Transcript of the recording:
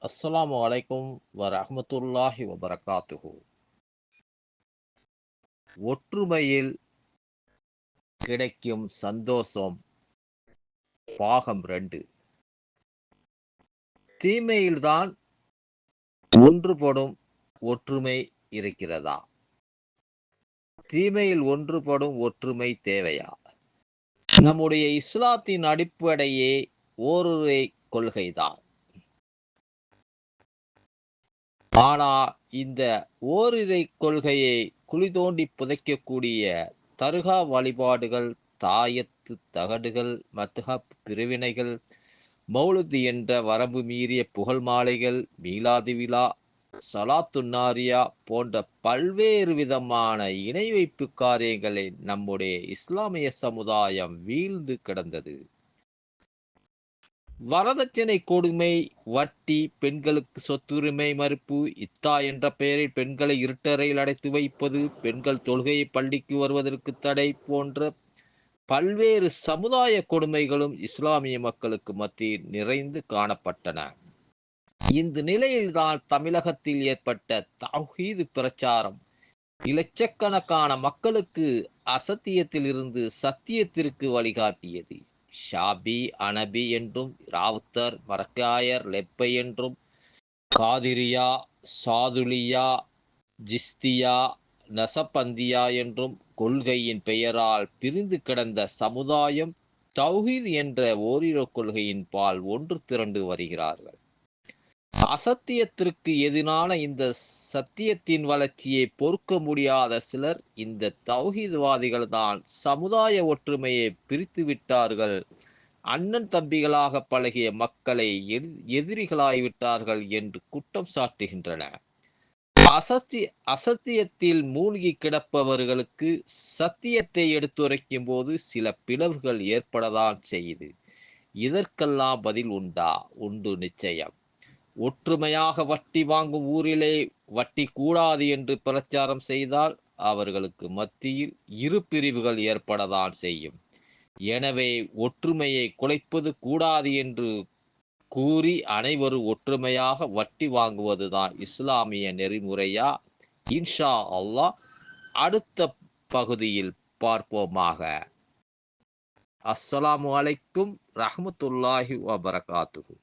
அஸ்ஸலாமு அலைக்கும் வரஹ்மத்துல்லாஹி வபரகாத்துஹு. ஒற்றுமையில் கிடைக்கும் சந்தோஷம் பாகம் ரெண்டு. தீமையில்தான் ஒன்றுபடும் ஒற்றுமை இருக்கிறதா? தீமையில் ஒன்றுபடும் ஒற்றுமை தேவையா? நம்முடைய இஸ்லாத்தின் அடிப்படையே ஓரொரு கொள்கைதான். ஆனா இந்த ஓரிரை கொள்கையை குழி தோண்டி புதைக்கக்கூடிய தருகா வழிபாடுகள் தாயத்து தகடுகள் மத்துஹப் பிரிவினைகள் மௌலுது என்ற வரம்பு மீறிய புகழ் மாலைகள் மீலாது விழா சலாத்துன்னாரியா போன்ற பல்வேறு விதமான இணை வைப்பு காரியங்களை நம்முடைய இஸ்லாமிய சமுதாயம் வீழ்ந்து கிடந்தது. வரதட்சணை கொடுமை வட்டி பெண்களுக்கு சொத்துரிமை மறுப்பு இத்தா என்ற பெயரில் பெண்களை இருட்டறையில் அடைத்து வைப்பது பெண்கள் தொழுகையை பள்ளிக்கு வருவதற்கு தடை போன்ற பல்வேறு சமுதாய கொடுமைகளும் இஸ்லாமிய மக்களுக்கு மத்தியில் நிறைந்து காணப்பட்டன. இந்த நிலையில்தான் தமிழகத்தில் ஏற்பட்ட தௌஹீது பிரச்சாரம் இலட்சக்கணக்கான மக்களுக்கு அசத்தியத்தில் இருந்து சத்தியத்திற்கு வழிகாட்டியது. ஷாபி அனபி என்றும் ராவுத்தர் மரக்காயர் லெப்பை என்றும் காதிரியா சாதுலியா ஜிஸ்தியா நசப்பந்தியா என்றும் கொள்கையின் பெயரால் பிரிந்து கிடந்த சமுதாயம் தௌஹீத் என்ற ஓரிரு கொள்கையின் பால் ஒன்று திரண்டு வருகிறார்கள். அசத்தியத்திற்கு எதிரான இந்த சத்தியத்தின் வளர்ச்சியை பொறுக்க முடியாத சிலர் இந்த தௌஹீத்வாதிகள் தான் சமுதாய ஒற்றுமையை பிரித்து விட்டார்கள். அண்ணன் தம்பிகளாக பழகிய மக்களை எதிரிகளாகிவிட்டார்கள் என்று குற்றம் சாட்டுகின்றன. அசத்தி அசத்தியத்தில் மூழ்கி கிடப்பவர்களுக்கு சத்தியத்தை எடுத்துரைக்கும் போது சில பிளவுகள் ஏற்படதான் செய்யுது இதற்கெல்லாம் பதில் உண்டா? உண்டு நிச்சயம். ஒற்றுமையாக வட்டி வாங்கும் ஊரிலே வட்டி கூடாது என்று பிரச்சாரம் செய்தால் அவர்களுக்கு மத்தியில் இரு பிரிவுகள் ஏற்படதான் செய்யும். எனவே ஒற்றுமையை குலைப்பது கூடாது என்று கூறி அனைவரும் ஒற்றுமையாக வட்டி வாங்குவதுதான் இஸ்லாமிய நெறிமுறையா? இன்ஷா அல்லாஹ் அடுத்த பகுதியில் பார்ப்போமாக. அஸ்ஸலாமு அலைக்கும் ரஹமத்துல்லாஹி வபரகாத்துஹு.